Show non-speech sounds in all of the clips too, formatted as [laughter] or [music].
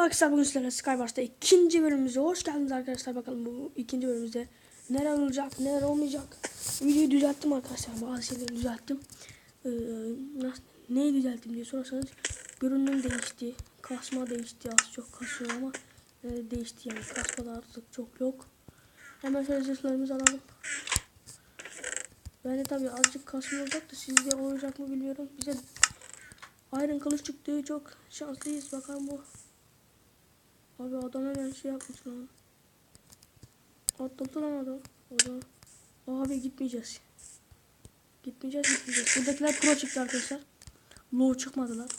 Merhaba arkadaşlar bugün sizlerle Skywars'ta ikinci bölümümüze hoş geldiniz arkadaşlar. Bakalım bu ikinci bölümümüzde neler olacak neler olmayacak. Videoyu düzelttim arkadaşlar bazı şeyleri düzelttim. Ee, nasıl, neyi düzelttim diye sorarsanız görünüm değişti. Kasma değişti az çok kasıyor ama e, değişti yani kasma da artık çok yok. Hemen şöyle zırhlarımızı alalım. Ben de tabii azıcık kasma olacak da sizde olacak mı bilmiyorum. Bize Iron kılıç çıktı çok şanslıyız bakalım bu. Abi adam hemen şey yapmış lan. Atladı lan adam. Adam. Abi gitmeyeceğiz. Gitmeyeceğiz gitmeyeceğiz. Buradakiler pro çıktı arkadaşlar. Low çıkmadılar.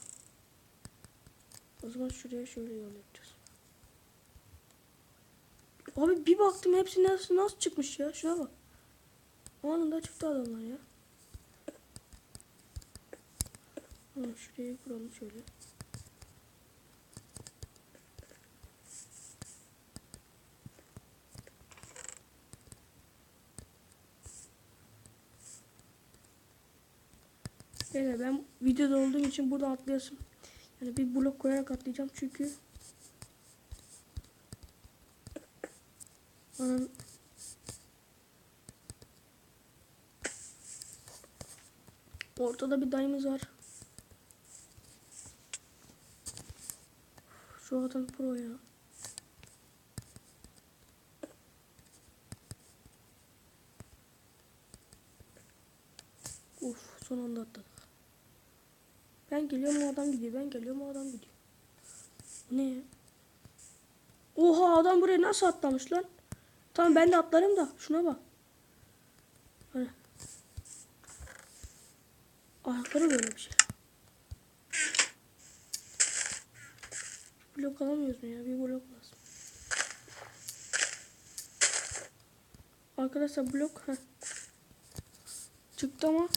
O zaman şuraya şöyle yol yapacağız. Abi bir baktım hepsi nasıl, nasıl çıkmış ya. Şuna bak. Anında çıktı adamlar ya. Şurayı kuralım şöyle. Beyler ben videoda olduğum için burada atlayasım. Yani bir blok koyarak atlayacağım çünkü Anam Ortada bir dayımız var. Şu adam pro ya. Uf son anda atladık. Ben geliyorum o adam gidiyor. Ben geliyorum o adam gidiyor. Ne? Oha adam buraya nasıl atlamış lan? Tamam ben de atlarım da şuna bak. Hani. Ayakları böyle bir şey. Blok alamıyoruz mu ya? Bir blok lazım. Arkadaşlar blok heh. çıktı ama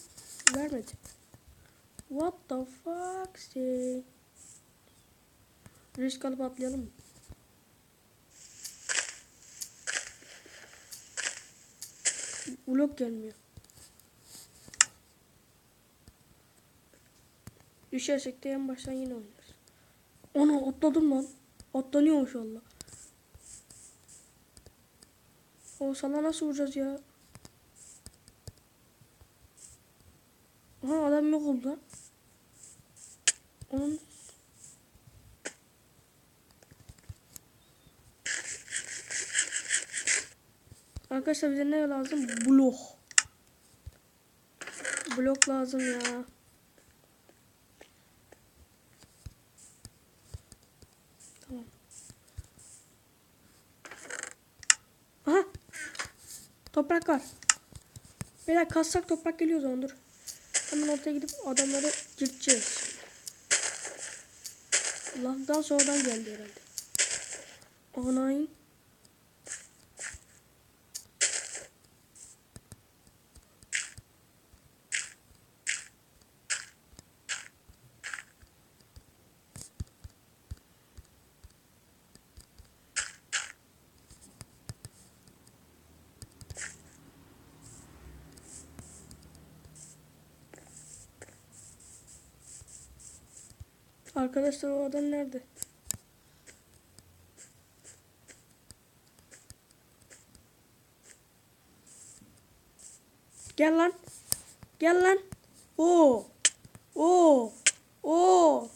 vermedi. What the fuck say? Risk alıp atlayalım mı? Blok gelmiyor. Düşersek de en baştan yine oynarız. Ana atladım lan. Atlanıyormuş valla. O sana nasıl vuracağız ya? Aha adam yok oldu. Onun Arkadaşlar bize ne lazım? Blok. Blok lazım ya. Tamam. Aha. Toprak var. Beyler kassak toprak geliyor o zaman dur. Hemen ortaya gidip adamları gireceğiz. Lafdan sonradan geldi herhalde. Anayın. Arkadaşlar o adam nerede? Gel lan. Gel lan. Oo. Oo. Oo.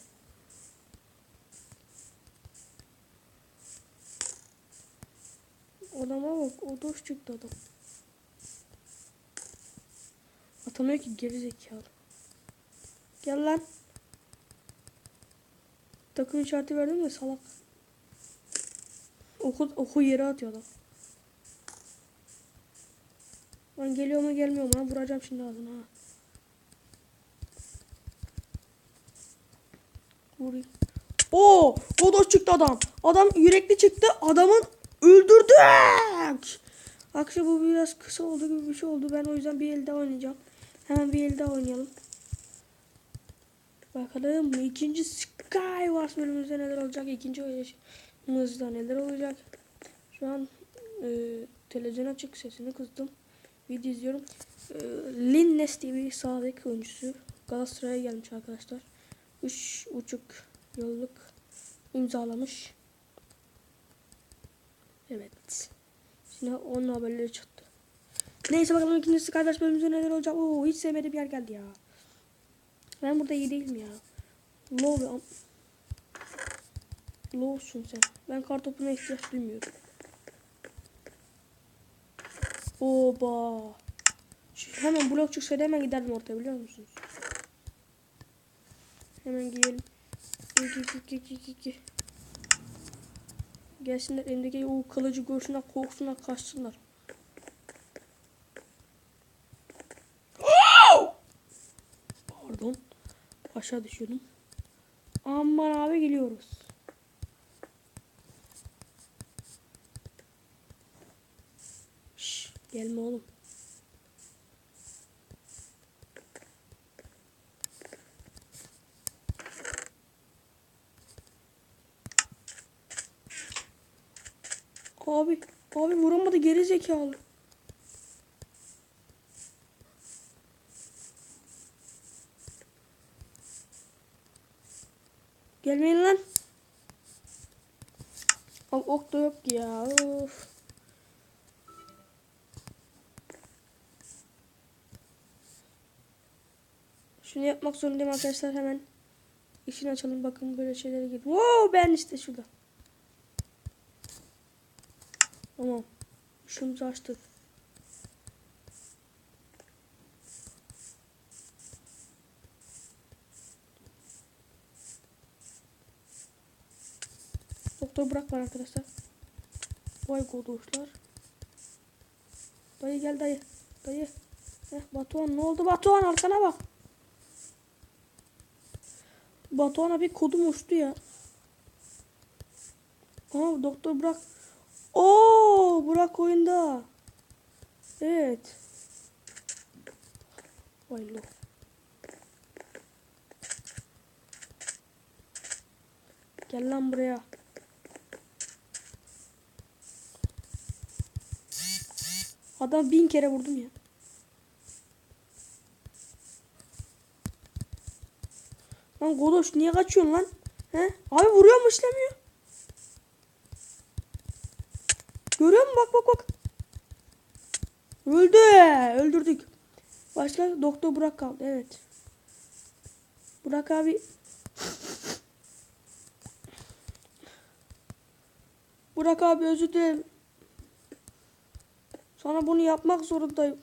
Adama bak. O doş çıktı adam. Atamıyor ki geri zekalı. Gel lan. Takım işareti verdim de salak. Oku, oku yere atıyor adam. Lan geliyor mu gelmiyor mu lan vuracağım şimdi ağzına ha. Vurayım. Oo, da çıktı adam. Adam yürekli çıktı. Adamın öldürdük. Akşam bu biraz kısa oldu gibi bir şey oldu. Ben o yüzden bir el daha oynayacağım. Hemen bir el daha oynayalım. Bakalım ikinci Skywars bölümümüzde neler olacak? İkinci oynayışımızda neler olacak? Şu an e, televizyon açık sesini kızdım. Video izliyorum. E, Linnes diye bir sağdaki oyuncusu Galatasaray'a gelmiş arkadaşlar. 3,5 yıllık imzalamış. Evet. Şimdi onun haberleri çıktı. Neyse bakalım ikincisi kardeş bölümümüzde neler olacak. Oo hiç sevmediğim yer geldi ya. Ben burada iyi değilim ya. Low am- Low'sun sen. Ben kartopuna ihtiyaç duymuyorum. Oba. Şu- Hemen blok çıksaydı hemen giderdim ortaya biliyor musunuz? Hemen giyelim. Giy giy giy giy giy giy. Gelsinler elimdeki o kılıcı görsünler korksunlar kaçsınlar. Aşağı düşüyordum. Aman abi geliyoruz. Şş, gelme oğlum. Abi, abi vuramadı geri zekalı. Gelmeyin lan. Abi ok da yok ya. Of. Şunu yapmak zorundayım arkadaşlar hemen. İşini açalım bakın böyle şeylere gir. Wow ben işte şurada. Tamam. Şunu açtık. Doktor bırak var arkadaşlar. Vay godoşlar. Dayı gel dayı. Dayı. Heh, Batuhan ne oldu Batuhan arkana bak. Batuhan'a bir kodum uçtu ya. Aa doktor bırak. Oo Burak oyunda. Evet. Vay lo. Gel lan buraya. Adam bin kere vurdum ya. Lan Godoş niye kaçıyorsun lan? He? Abi vuruyor mu işlemiyor? Görüyor musun? Bak bak bak. Öldü. Öldürdük. Başka doktor Burak kaldı. Evet. Burak abi. Burak abi özür dilerim. Sana bunu yapmak zorundayım.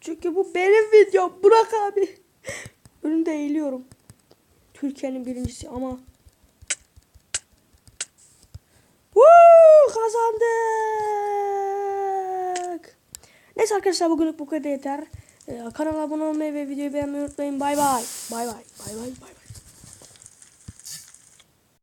Çünkü bu benim videom. Burak abi. [laughs] Önünde eğiliyorum. Türkiye'nin birincisi ama. Woo, kazandık. Neyse arkadaşlar bugünlük bu kadar yeter. Ee, kanala abone olmayı ve videoyu beğenmeyi unutmayın. Bay bay. Bay bay. Bay bay.